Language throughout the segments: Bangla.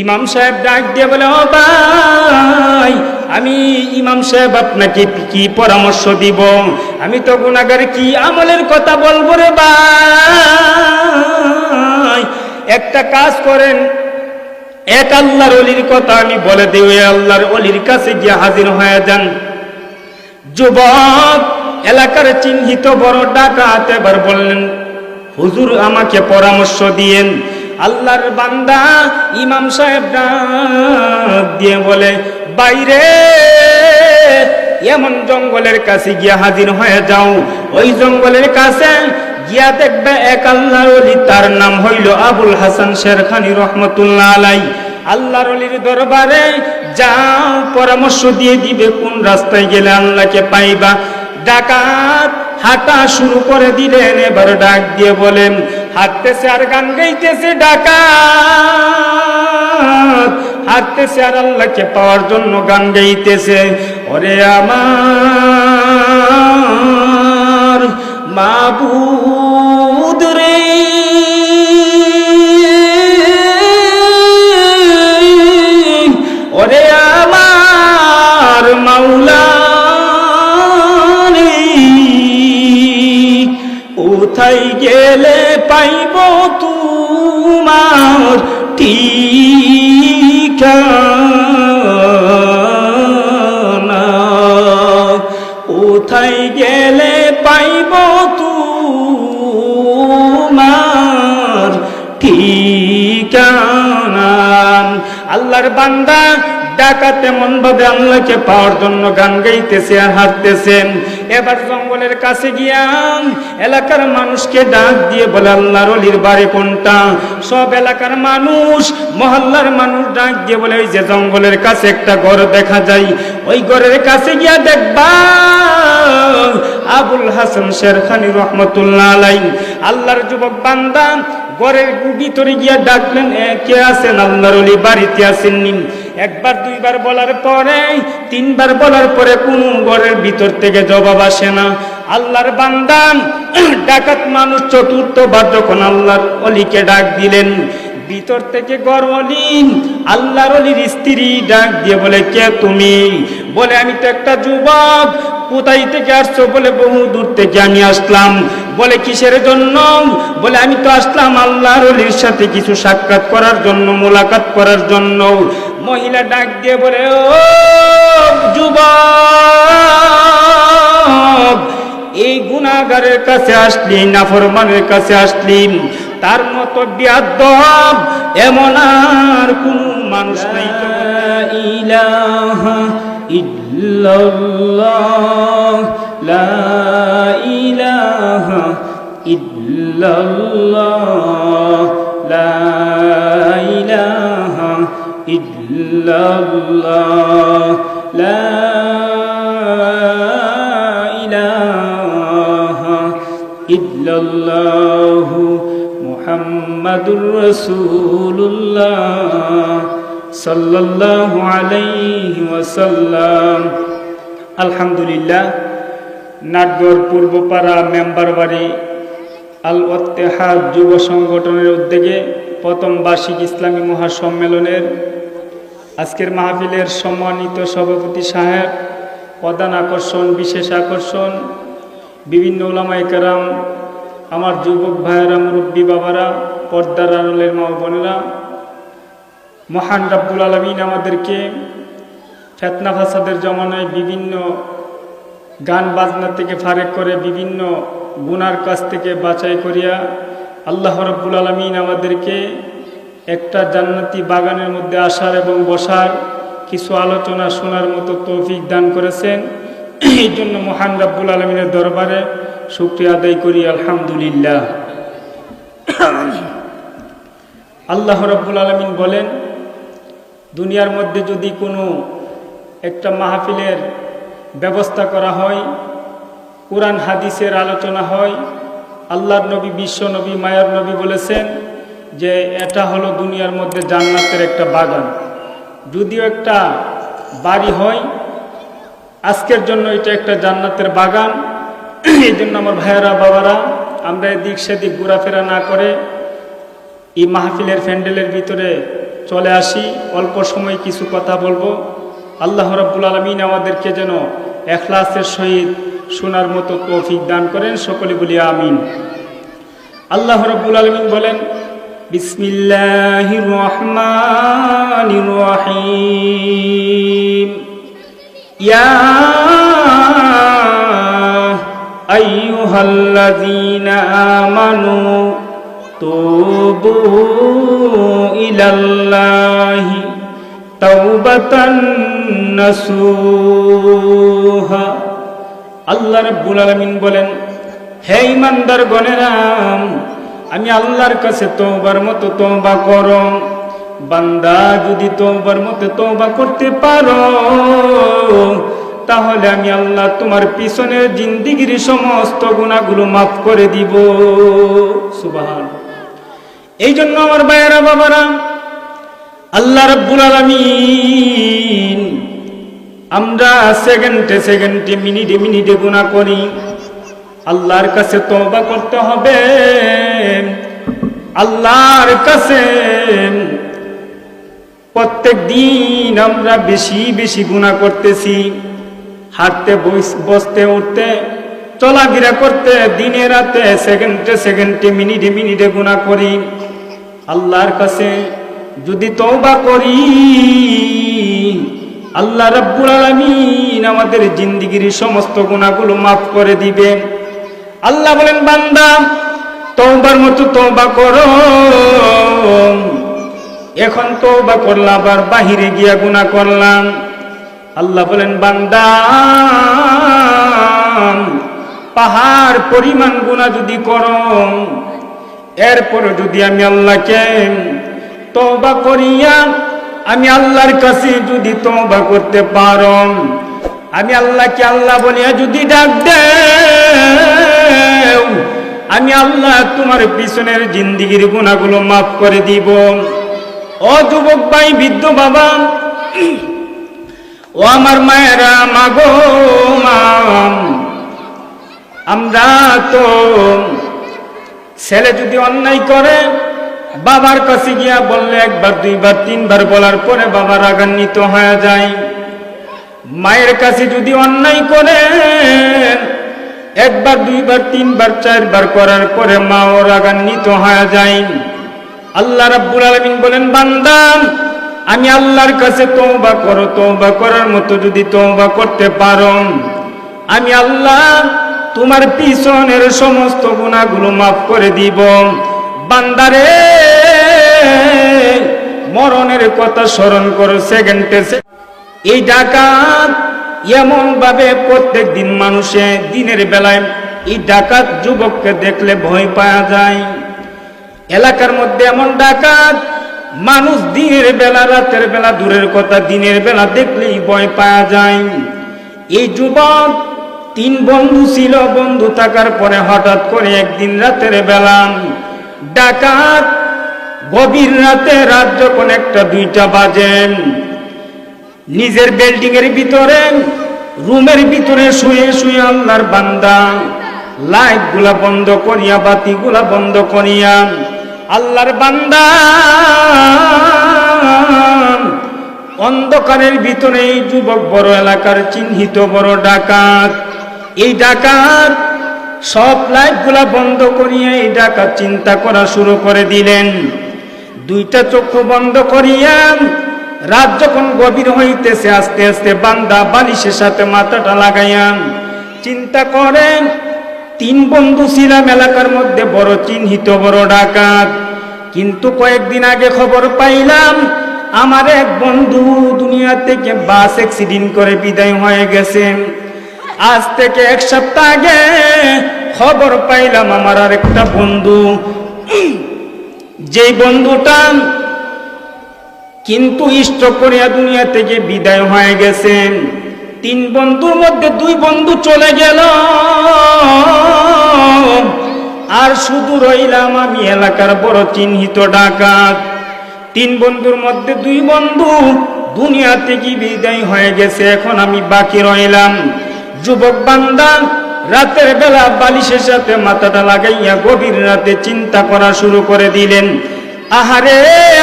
ইমাম সাহেব ডাক দিয়ে বলে, ও ভাই, আমি ইমাম সাহেব আপনাকে কি পরামর্শ দিব? আমি তো গুণাগার কি আমলের কথা বলব রে ভাই? একটা কাজ করেন, এক আল্লাহর অলির কথা আমি বলে দিই, ওই আল্লাহর অলির কাছে গিয়ে হাজির হয়ে যান। যুবক, এলাকার চিহ্নিত বড় ডাকাত এবার বললেন, হুজুর, আমাকে পরামর্শ দিয়েন। আল্লাহর বান্দা ইমাম সাহেব ডাক দিয়ে বলে, বাইরে, এমন জঙ্গলের কাছে গিয়া হাজির হয়ে যাও। ওই জঙ্গলের কাছে গিয়া দেখবে এক আল্লাহর অলি তার নাম হইল আবুল হাসান শেরখানি রহমতুল্লাহ আলাই। আল্লাহর অলির দরবারে যাও, পরামর্শ দিয়ে দিবে, কোন রাস্তায় গেলে আল্লাহকে পাইবা। ডাকাত হাঁটা শুরু করে দিলেন, এবার ডাক দিয়ে বলেন, হাঁটতেছে আর গান গাইতেছে ডাকাত, হাঁটতেছে আর আল্লাহকে পাওয়ার জন্য গান গাইতেছে। ওরে আমার মাবুদ রে। ওরে আমার মাওলা। কোথায় গেলে পাইব তোমার ঠিকানা? কোথায় গেলে পাইব তোমার ঠিকানা? আল্লাহর বান্দা ডাকাত এমন ভাবে আল্লাহকে পাওয়ার জন্য গান গাইতেছে আর হাঁটতেছেন এবার জঙ্গলের কাছে গিয়া এলাকার মানুষকে ডাক দিয়ে বলে, আল্লাহর অলির বাড়ি কোনটা? সব এলাকার মানুষ, মহল্লার মানুষ ডাক দিয়ে বলে, ওই যে জঙ্গলের কাছে একটা ঘর দেখা যায়। ওই ঘরের কাছে গিয়া দেখবা আবুল হাসান শেরখানি রহমতুল্লাহ আলাই আল্লাহর যুবক বান্দা ঘরের ভিতরে গিয়া ডাকলেন কে আছেন? আল্লাহর অলি বাড়িতে আসেননি একবার, দুইবার বলার পরে, তিনবার বলার পরে কোনো ঘরের ভিতর থেকে জবাব আসে না। আল্লাহর বান্দান, ডাকাত মানুষ চতুর্থবার যখন আল্লাহর অলিকে ডাক দিলেন ভিতর থেকে গর অলি আল্লাহর অলির স্ত্রী ডাক দিয়ে বলে, কে তুমি? বলে, আমি তো একটা যুবক। কোথায় থেকে আসছো? বলে, বহু দূর থেকে আমি আসলাম। বলে, কিসের জন্য? বলে, আমি তো আসলাম আল্লাহর অলির সাথে কিছু সাক্ষাৎ করার জন্য, মোলাকাত করার জন্য। মহিলা ডাক দিয়ে বলে, ও যুবক, এই গুণাগারের কাছে আসলি, নাফরমানের কাছে আসলি? তার মতো বিয়াদব, এমন আর কোন মানুষ নাই তো। ইলাহা ইল্লাল্লাহ, লা ইলাহা ইল্লাল্লাহ, লা ইলাহা ইল্লাল্লাহ, লা ইলাহা ইল্লাল্লাহ। মুহাম্মাদুর রাসূলুল্লাহ সাল্লাল্লাহু আলাইহি ওয়াসাল্লাম। আলহামদুলিল্লাহ নাটগড় পূর্বপাড়া মেম্বার বাড়ি আল ওত্তেহাদ যুব সংগঠনের উদ্যোগে প্রথম বার্ষিক ইসলামী মহাসম্মেলনের আজকের মাহফিলের সম্মানিত সভাপতি সাহেব, প্রধান আকর্ষণ, বিশেষ আকর্ষণ, বিভিন্ন ওলামাই কারাম, আমার যুবক ভাইয়েরা, মুরব্বী বাবারা পর্দার আড়লের মা বোনেরা, মহান রাব্বুল আলমিন আমাদেরকে ফেতনা ফাসাদের জমানায় বিভিন্ন গান বাজনা থেকে ফারেক করে বিভিন্ন গুনার কাছ থেকে বাছাই করিয়া আল্লাহ রব্বুল আলমিন আমাদেরকে একটা জান্নাতি বাগানের মধ্যে আসার এবং বসার কিছু আলোচনা শোনার মতো তৌফিক দান করেছেন। এই জন্য মহান রাব্বুল আলমিনের দরবারে শুক্রিয়া আদায় করি, আলহামদুলিল্লাহ। আল্লাহ রব্বুল আলমিন বলেন, দুনিয়ার মধ্যে যদি কোনো একটা মাহফিলের ব্যবস্থা করা হয়, কোরআন, হাদিসের আলোচনা হয়, আল্লাহর নবী, বিশ্ব নবী, মায়ার নবী বলেছেন যে এটা হলো দুনিয়ার মধ্যে জান্নাতের একটা বাগান। যদিও একটা বাড়ি হয়, আজকের জন্য এটা একটা জান্নাতের বাগান। এই জন্য আমার ভাইয়েরা, বাবারা, আমরা এদিক সেদিক ঘোরাফেরা না করে এই মাহফিলের প্যান্ডেলের ভিতরে চলে আসি। অল্প সময় কিছু কথা বলব। আল্লাহ রব্বুল আলমিন আমাদেরকে যেন এখলাসের সহিত শোনার মতো তৌফিক দান করেন। সকলে বলি আমিন। আল্লাহ রব্বুল আলমিন বলেন রহিম। ইয়া আমানু ইলাল্লাহি তাওবাতান নাসুহা আল্লাহ রাব্বুল আলামিন বলেন, হে ইমানদার গণেরাম আমি আল্লাহর কাছে তোবার মতো তোবা করো। বান্দা যদি তোবার মতো তোবা করতে পারো, তাহলে আমি আল্লাহ তোমার পিছনের জিন্দিগির সমস্ত গুণাগুলো মাফ করে দিব। সুবাহান এই জন্য আমার ভাইয়েরা, বাবারা, আল্লাহ রব্বুল আলমিন আমরা সেকেন্ডে সেকেন্ডে মিনিটে মিনিটে গুণা করি। আল্লাহর কাছে তওবা করতে হবে। আল্লাহর কাছে প্রত্যেক দিন আমরা বেশি বেশি গুণা করতেছি। হাঁটতে বসতে, উঠতে, চলাফেরা করতে, দিনে রাতে সেকেন্ডে সেকেন্ডে মিনিটে মিনিটে গুণা করি। আল্লাহর কাছে যদি তওবা করি, আল্লাহ রাব্বুল আলামিন আমাদের জিন্দিগির সমস্ত গুণাগুলো মাফ করে দিবেন। আল্লাহ বলেন, বান্দা, তওবার মতো তওবা করো। এখন তওবা করলাম আবার বাহিরে গিয়া গুনাহ করলাম। আল্লাহ বলেন, বান্দা, পাহাড় পরিমাণ গুণা যদি করো এরপরে যদি আমি আল্লাহকে তওবা করিয়া আমি আল্লাহর কাছে যদি তওবা করতে পারো আমি আল্লাহকে আল্লাহ বলিয়া যদি ডাক দে আমি আল্লাহ তোমার পিছনের জিন্দিগির গুণাগুলো মাফ করে দিব। ও যুবক ভাই, বৃদ্ধ বাবা, ও আমার মায়েরা, মাগো মাম আমরা তো ছেলে যদি অন্যায় করে, বাবার কাছে গিয়া বললে একবার, দুইবার, তিনবার বলার পরে বাবা রাগান্বিত হয়ে যায়। মায়ের কাছে যদি অন্যায় করে একবার, দুইবার, তিনবার, চারবার করার পরে মাও রাগান্বিত হয়ে যায়। আল্লাহ রাব্বুল আলামিন বলেন, বান্দা, আমি আল্লাহর কাছে তওবা করো, তওবা করার মতো যদি তওবা করতে পারো, আমি আল্লাহ তোমার পিছনের সমস্ত গুণাগুলো মাফ করে দিব। বান্দারে, মরণের কথা স্মরণ করো সেকেন্ডে এই ডাকাত এমন ভাবে প্রত্যেক দিন মানুষে দিনের বেলায় এই ডাকাত যুবককে দেখলে ভয় পাওয়া যায়। এলাকার মধ্যে এমন ডাকাত, মানুষ দিনের বেলা, রাতের বেলা, দূরের কথা দিনের বেলা দেখলেই ভয় পাওয়া যায়। এই যুবক তিন বন্ধু ছিল, বন্ধু থাকার পরে হঠাৎ করে একদিন রাতের বেলা ডাকাত গভীর রাতে রাত যখন একটা দুইটা বাজেন নিজের বিল্ডিং এর ভিতরে রুমের ভিতরে শুয়ে শুয়ে আল্লাহর বান্দা লাইটগুলা বন্ধ করিয়া, বাতি গুলা বন্ধ করিয়া আল্লাহর বান্দা অন্ধকারের ভিতরে যুবক বড় এলাকার চিহ্নিত বড় ডাকাত। এই ডাকাত সব লাইটগুলা বন্ধ করিয়া এই ডাকাত চিন্তা করা শুরু করে দিলেন। দুইটা চক্ষু বন্ধ করিয়া রাত যখন গভীর হইতেছে, আস্তে আস্তে বান্দা বালিশের সাথে মাথাটা লাগাইয়া চিন্তা করেন, তিন বন্ধু ছিলাম, এলাকার মধ্যে বড় চিহ্নিত, বড় ডাকাত। কিন্তু কয়েকদিন আগে খবর পাইলাম, আমার এক বন্ধু দুনিয়া থেকে বাস অ্যাক্সিডেন্ট করে বিদায় হয়ে গেছে। আজ থেকে এক সপ্তাহ আগে খবর পাইলাম আমার আর একটা বন্ধু। যেই বন্ধুটা কিন্তু ইষ্ট করিয়া দুনিয়া থেকে বিদায় হয়ে গেছেন। তিন বন্ধুর মধ্যে দুই বন্ধু চলে গেল। আর শুধু রইলাম আমি এলাকার বড় চিহ্নিত ডাকাত। তিন বন্ধুর মধ্যে দুই বন্ধু দুনিয়া থেকে বিদায় হয়ে গেছে, এখন আমি বাকি রইলাম। যুবক বান্দা, রাতের বেলা বালিশের সাথে মাথাটা লাগাইয়া গভীর রাতে চিন্তা করা শুরু করে দিলেন। আহারে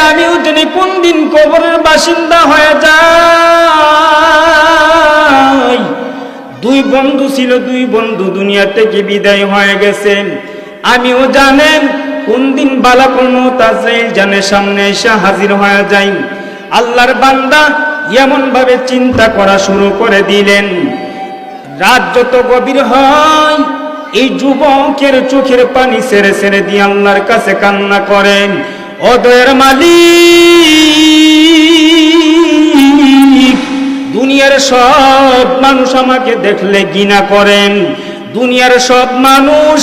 আমিও জানি কোন দিন কবরের বাসিন্দা হয়ে যাই। দুই বন্ধু ছিল, দুই বন্ধু দুনিয়া থেকে বিদায় হয়ে গেছেন। আমিও জানেন, কোন দিন বালা কোনো তাজরাইল জানে সামনে এসে হাজির হয়ে যাই। আল্লাহর বান্দা এমন ভাবে চিন্তা করা শুরু করে দিলেন। রাত যত গভীর হয়, এই যুবকের চোখের পানি সেরে সেরে দিয়ে আল্লাহর কাছে কান্না করেন অদয়ের মালিক, দুনিয়ার সব মানুষ আমাকে দেখলে ঘৃণা করেন, দুনিয়ার সব মানুষ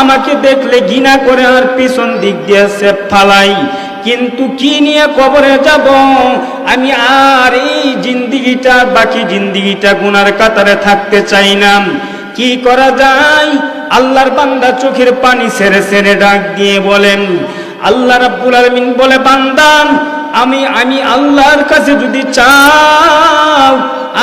আমাকে দেখলে ঘৃণা করে আর পিছন দিক দিয়ে সে ফালাই। কিন্তু কি নিয়ে কবরে যাব? আমি আর এই জিন্দিগিটা, বাকি জিন্দিগিটা গুনার কাতারে থাকতে চাই না। কি করা যায়? আল্লাহর বান্দা চোখের পানি সেরে সেরে ডাক দিয়ে বলেন, আল্লাহ রাব্বুল আলামিন বলে বান্দাম আমি আমি আল্লাহর কাছে যদি চাও,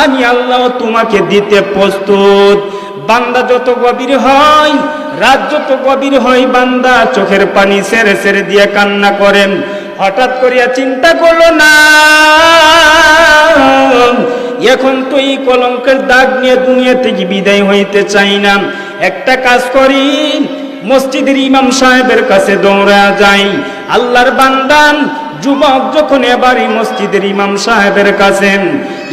আমি আল্লাহ তোমাকে দিতে প্রস্তুত। বান্দা যত গভীর হয়, রাত যত গভীর হয়, বান্দা চোখের পানি সেরে সেরে দিয়ে কান্না করেন। হঠাৎ করিয়া চিন্তা করল, না, এখন তো এই কলঙ্কের দাগ নিয়ে দুনিয়া থেকে বিদায় হইতে চাই না। একটা কাজ করি, মসজিদের ইমাম সাহেবের কাছে দৌড়া যাই। আল্লাহর বান্দান যুবক যখন এবারই মসজিদের ইমাম সাহেবের কাছে,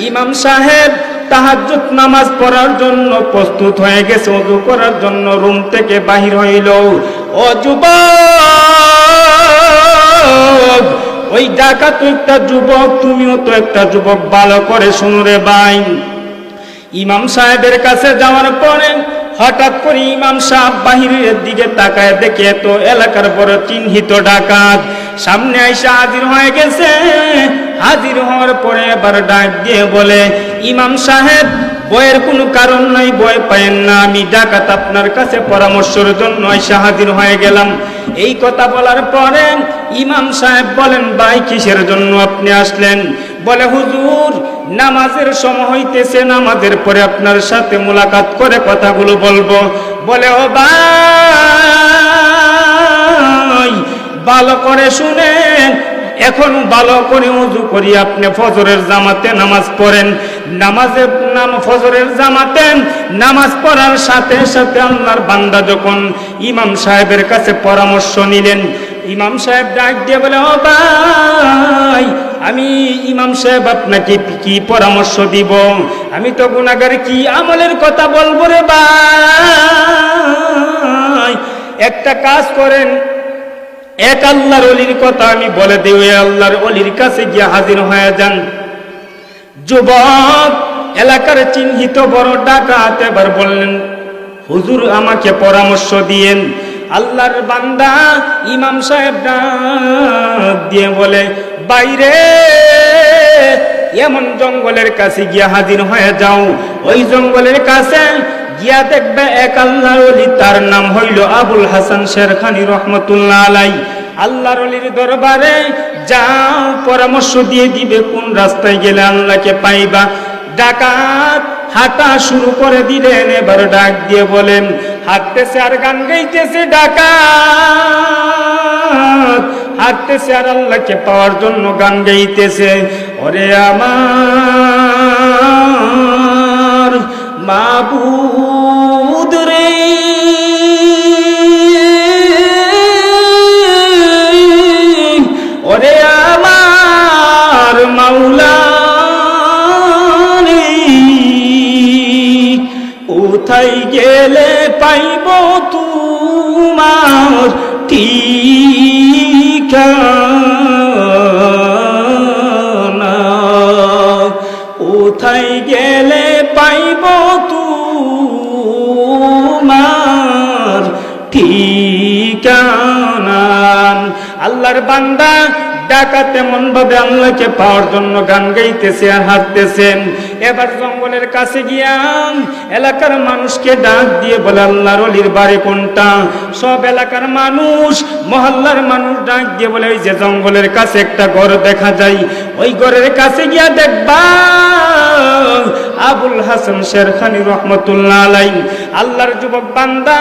ইমাম সাহেব তাহাজ্জুদ নামাজ পড়ার জন্য প্রস্তুত হয়ে গেছে। ওযু করার জন্য রুম থেকে বাহির হইল। ও ওই ডাকা তো একটা যুবক, তুমিও তো একটা যুবক, ভালো করে ইমাম সাহেবের কাছে যাওয়ার পরে হঠাৎ করে ইমাম সাহেব বাহিরের দিকে তাকায় দেখে তো এলাকার বড় চিহ্নিত ডাকাত। সামনে আইসা হাজির হয়ে গেছে। হাজির হওয়ার পরে এবার ডাক দিয়ে বলে ইমাম সাহেব বয়ের কোনো কারণ নাই বয় পায়েন না। আমি ডাকাত আপনার কাছে পরামর্শের জন্য হাজির হয়ে গেলাম। এই কথা বলার পরে ইমাম সাহেব বলেন, ভাই, কিসের জন্য আপনি আসলেন? বলে, হুজুর, নামাজের সময় হইতেছে, নামাজের পরে আপনার সাথে মোলাকাত করে কথাগুলো বলব। বলে, ও ভাই, ভালো করে শুনেন এখন ভালো করে উজু করি, আপনি ফজরের জামাতে নামাজ পড়েন। নামাজে নাম ফজরের জামাতে নামাজ পড়ার সাথে সাথে আল্লাহর বান্দা যখন ইমাম সাহেবের কাছে পরামর্শ নিলেন, ইমাম সাহেব ডাক দিয়ে বলে, ও ভাই, আমি ইমাম সাহেব আপনাকে কি পরামর্শ দিব? আমি তো গুণাগার কি আমলের কথা বলব রে ভাই? একটা কাজ করেন এক আল্লাহর অলির কথা আমি বলে দেব আল্লাহর অলির কাছে গিয়ে হাজির হয়ে যান। যুবক, এলাকার চিহ্নিত বড় ডাকাত এবার বললেন, হুজুর, আমাকে পরামর্শ দিয়েন। আল্লাহর বান্দা ইমাম সাহেব ডাক দিয়ে বলে, বাইরে, এমন জঙ্গলের কাছে গিয়া হাজির হয়ে যাও। ওই জঙ্গলের কাছে গিয়া দেখবে এক আল্লাহর অলি তার নাম হইল আবুল হাসান শেরখানি রহমতুল্লাহ আলাই। আল্লাহর অলির দরবারে যাও, পরামর্শ দিয়ে দিবে কোন রাস্তায় গেলে আল্লাহকে পাইবা। ডাকাত হাঁটা শুরু করে দিলেন, এবার ডাক দিয়ে বলেন, হাঁটতেছে আর গান গাইতেছে ডাকাত। হাঁটতেছে আর আল্লাহকে পাওয়ার জন্য গান গাইতেছে। ওরে আমার মাবুদ রে। ওরে আমার মাওলা কোথায় গেলে পাইব তোমার ঠিকানা? আল্লাহর বান্দা ডাকা এমন ভাবে আল্লাহকে পাওয়ার জন্য গান গাইতেছে আর হাঁটতেছেন এবার জঙ্গলের কাছে গিয়া এলাকার মানুষকে ডাক দিয়ে বলে, আল্লাহর অলির বাড়ি কোনটা? সব এলাকার মানুষ, মহল্লার মানুষ ডাক দিয়ে বলে, ওই যে জঙ্গলের কাছে একটা ঘর দেখা যায়। ওই ঘরের কাছে গিয়া দেখবা আবুল হাসান শেরখানি রহমতুল্লাহ আলাই আল্লাহর যুবক বান্দা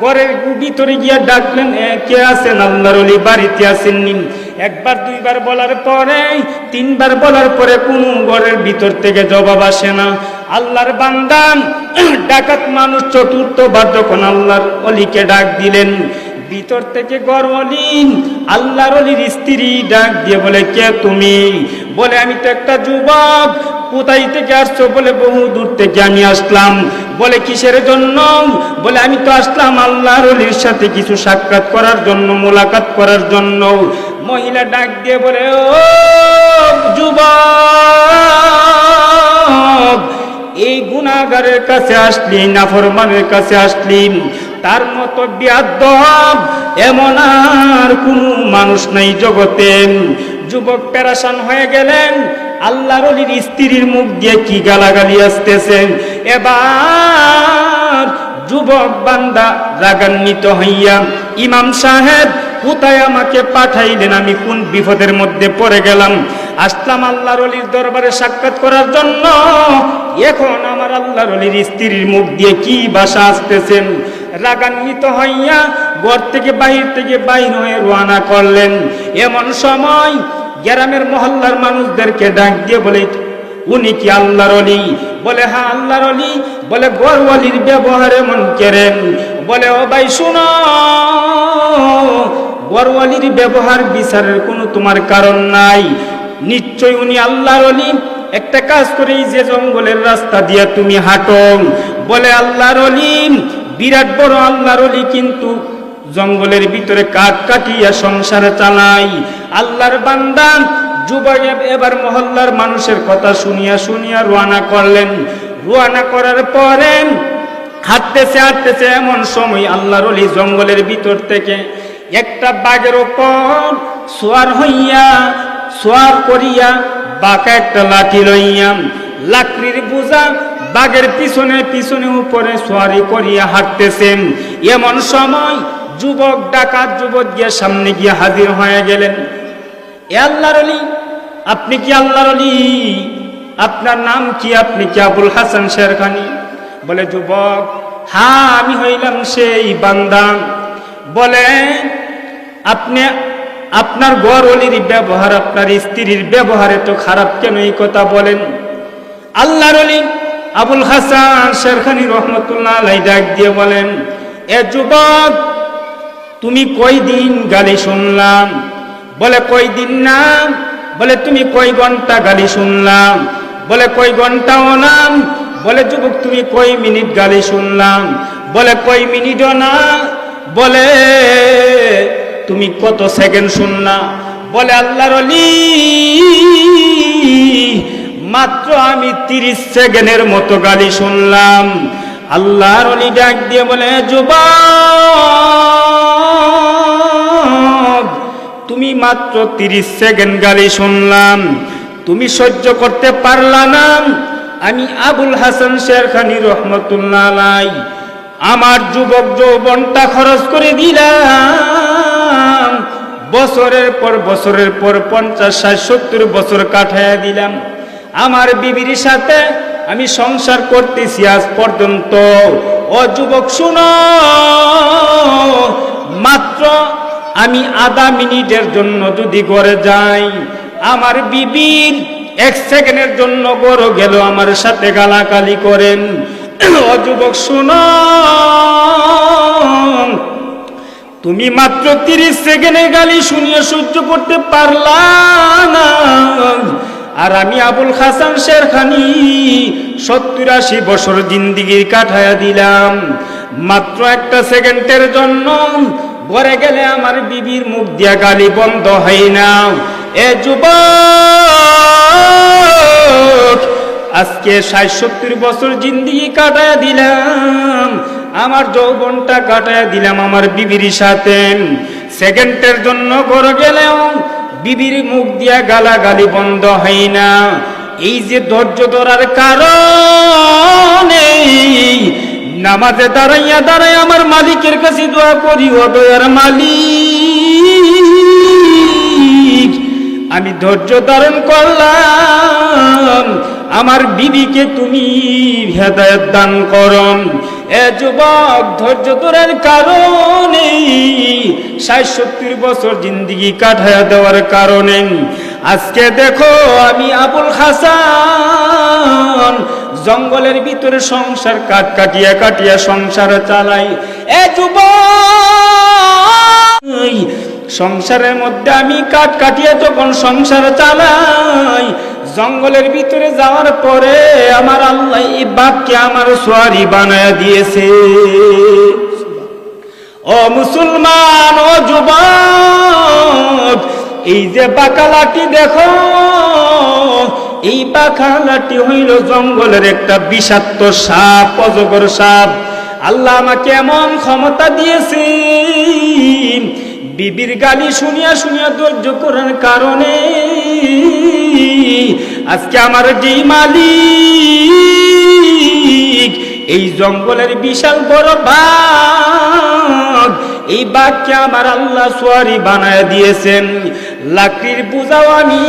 ঘরের ভিতরে গিয়া ডাকলেন "এ, কে আছেন? আল্লাহর অলি বাড়িতে আসেননি একবার দুইবার বলার পরে তিনবার বলার পরে কোনো ঘরের ভিতর থেকে জবাব আসে না। আল্লাহর বান্দান ডাকাত মানুষ চতুর্থবার যখন আল্লাহর অলিকে ডাক দিলেন ভিতর থেকে গরলিন আল্লাহর অলির স্ত্রী ডাক দিয়ে বলে, কে তুমি? বলে, আমি তো একটা যুবক। কোথায় থেকে আসছো? বলে, বহু দূর থেকে আমি আসলাম। বলে, কিসের জন্য? বলে, আমি তো আসলাম আল্লাহর অলির সাথে কিছু সাক্ষাৎ করার জন্য, মোলাকাত করার জন্য। মহিলা ডাক দিয়ে বলে, ও যুবক, এই গুণাগারের কাছে আসলি, নাফরমানের কাছে আসলি? তার মতো বিয়াদব এমন আর কোনো মানুষ নাই জগতে। যুবক প্যারাসান হয়ে গেলেন, আল্লাহর অলির স্ত্রীর মুখ দিয়ে কি গালাগালি আসতেছেন এবার যুবক বান্দা রাগান্বিত হইয়া, ইমাম সাহেব, কোথায় আমাকে পাঠাইলেন? আমি কোন বিপদের মধ্যে পড়ে গেলাম? আসলাম আল্লাহর অলির দরবারে সাক্ষাৎ করার জন্য। এখন আমার আল্লাহর অলির স্ত্রীর মুখ দিয়ে কি ভাষা আসতেছেন? রাগান্বিত হইয়া ঘর থেকে বাহির থেকে বাহির হয়ে রোয়ানা করলেন। এমন সময় গ্রামের মহল্লার মানুষদেরকে ডাক দিয়ে বলে, উনি কি আল্লাহর অলি? বলে হ্যাঁ আল্লাহর অলি। বলে গরওয়ালির ব্যবহার এমন কেরেন? বলে, ও ভাই, শুনো। গরওয়ালির ব্যবহার বিচারের কোনো তোমার কারণ নাই। নিশ্চয় উনি আল্লাহর অলি একটা কাজ করেই যে জঙ্গলের রাস্তা দিয়ে তুমি হাঁটো। বলে আল্লাহর অলি বিরাট বড় আল্লাহর অলি কিন্তু জঙ্গলের ভিতরে কাক কাটিয়া সংসার চালাই। আল্লাহর বান্দা যুবক এবার মহল্লার মানুষের কথা শুনিয়া শুনিয়া রোয়ানা করলেন। রোয়ানা করার পরে হাঁটতেছে হাঁটতেছে এমন সময় আল্লাহর অলি জঙ্গলের ভিতর থেকে একটা বাঘের ওপর সোয়ার হইয়া সোয়ার করিয়া বাঁকা একটা লাঠি লইয়া লাকড়ির বোঝা বাঘের পিছনে পিছনে উপরে সোয়ারি করিয়া হাঁটতেছেন। এমন সময় যুবক ডাকাত যুবক গিয়ে সামনে গিয়ে হাজির হয়ে গেলেন। এ আল্লাহর অলি, আপনি কি আল্লাহর অলি? আপনার নাম কি? আপনি কি আবুল হাসান শেরখানি? বলে, যুবক হ্যাঁ আমি হইলাম সেই বান্দা। বলে, আপনি আপনার গড় অলির ব্যবহার, আপনার স্ত্রীর ব্যবহারে তো খারাপ কেন এই কথা বলেন? আল্লাহর অলি আবুল হাসান শেরখানি রহমতুল্লাহ ডাক দিয়ে বলেন, এ যুবক, তুমি কই দিন গালি শুনলাম? বলে কই দিন না? বলে, তুমি কই ঘণ্টা গালি শুনলাম? বলে কই ঘন্টাও নাম বলে, যুবক, তুমি কই মিনিট গালি শুনলাম? বলে কই মিনিটও না? বলে তুমি কত সেকেন্ড শুনলা বলে আল্লাহর মাত্র আমি তিরিশ সেকেন্ডের মতো গালি শুনলাম। আল্লাহর অলি ডাক দিয়ে বলে, যুবক, তুমি মাত্র তিরিশ সেকেন্ড গালি শুনলাম। তুমি সহ্য করতে পারলা না। আমি আবুল হাসান শেরখানি রহমতুল্লাহ আমার যুবক যৌবনটা খরচ করে দিলাম। বছরের পর বছরের পর পঞ্চাশ, ষাট, সত্তর বছর কাটাইয়া দিলাম। আমার বিবির সাথে আমি সংসার করতেছি আজ পর্যন্ত। ও যুবক, শুনো। মাত্র আমি আধা মিনিটের জন্য যদি ঘরে যাই, আমার বিবির এক সেকেন্ডের জন্য গড় গেল, আমার সাথে গালাগালি করেন। ও যুবক, শুনো। তুমি মাত্র তিরিশ সেকেন্ডে গালি শুনিয়ে সহ্য করতে পারলা না। আর আমি আবুল হাসান শেরখানি সত্তর আশি বছর জিন্দিগি কাঠায়া দিলাম। মাত্র একটা সেকেন্ডের জন্য ভরে গেলে আমার বিবির মুখ দিয়া গালি বন্ধ হয় না। এ যুবক আজকে ষাট সত্তর বছর জিন্দিগি কাটায় দিলাম। আমার যৌবনটা কাটায় দিলাম আমার বিবির সাথে। সেকেন্ডের জন্য ঘরে গেলেও বিবির মুখ দিয়া গালাগালি বন্ধ হয় না। এই যে ধৈর্য ধরার কারণে নামাজে দাঁড়াইয়া দাঁড়াই আমার মালিকের কাছে দোয়া করি, ও দয়ার মালিক, আমি ধৈর্য ধারণ করলাম। আমার বিবিকে তুমি হেদায়ত দান করম। এ যুবক, ধৈর্য ধরার কারণে ষাট সত্তর বছর জিন্দিগি কাটায়া দেওয়ার কারণে। আজকে দেখো, আমি আবুল হাসান, জঙ্গলের ভিতরে সংসার কাট কাটিয়া কাটিয়া সংসার চালাই। এ যুবক, সংসারের মধ্যে আমি কাট কাটিয়া যখন সংসার চালাই জঙ্গলের ভিতরে যাওয়ার পরে আমার আল্লাহ বাঘকে আমার সোয়ারি বানায় দিয়েছে। ও মুসলমান, ও যুবক, এই যে বাকালাটি দেখো, এই বাকালাটি হইল জঙ্গলের একটা বিষাক্ত সাপ, অজগর সাপ। আল্লাহ আমাকে এমন ক্ষমতা দিয়েছে বিবির গালি শুনিয়া শুনিয়া ধৈর্য করার কারণে আজকে আমার যেই মালিক, এই জঙ্গলের বিশাল বড় বাঘ, এই বাঘকে আমার আল্লাহ সোয়ারি বানায় দিয়েছেন। লাকড়ির বোঝাও আমি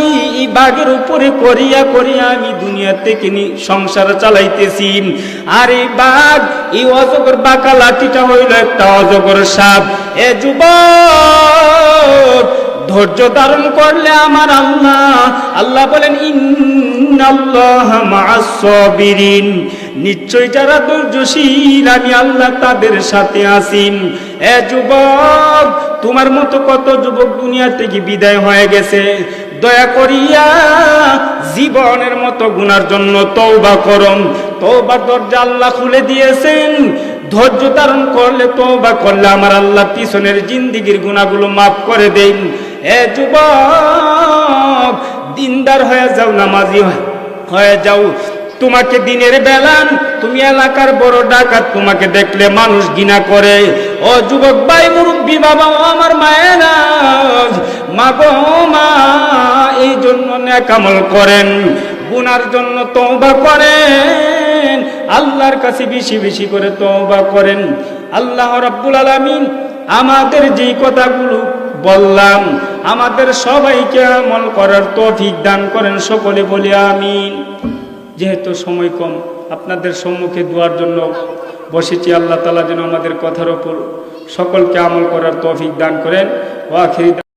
বাঘের উপরে করিয়া করিয়া আমি দুনিয়া থেকে সংসার চালাইতেছি। আর এই বাঘ, এই অজগর বাঁকা লাঠিটা হইল একটা অজগর সাপ। এ যুবক, ধৈর্য ধারণ করলে আমার আল্লাহ। আল্লাহ বলেন, ইন্নাল্লাহ মা'আস সাবিরিন। নিশ্চয় যারা ধৈর্যশীল আমি আল্লাহ তাদের সাথে আছি এ যুবক, তোমার মতো কত যুবক দুনিয়া থেকে বিদায় হয়ে গেছে। দয়া করিয়া জীবনের মতো গুনার জন্য তওবা করম তওবার দরজা আল্লাহ খুলে দিয়েছেন। ধৈর্য ধারণ করলে তওবা করলে আমার আল্লাহ পিছনের জিন্দিগির গুণাগুলো মাফ করে দেন। এ যুবক, দিনদার হয়ে যাও, নামাজি হয়ে যাও। তোমাকে দিনের বেলান, তুমি এলাকার বড় ডাকাত, তোমাকে দেখলে মানুষ ঘৃণা করে। ও যুবক ভাই, মুরব্বী বাবা আমার মায়েরা মা গো মা, এই জন্য ন্যাকামল করেন, গুনার জন্য তওবা করেন, আল্লাহর কাছে বেশি বেশি করে তওবা করেন। আল্লাহ রাব্বুল আলামিন আমাদের যেই কথাগুলো বললাম, আমাদের সবাইকে আমল করার তৌফিক দান করেন, সকলে বলি আমিন। যেহেতু সময় কম, আপনাদের সম্মুখে দুয়ার জন্য বসেছি। আল্লাহ তালা যেন আমাদের কথার ওপর সকলকে আমল করার তফিক দান করেন। ওয়াখির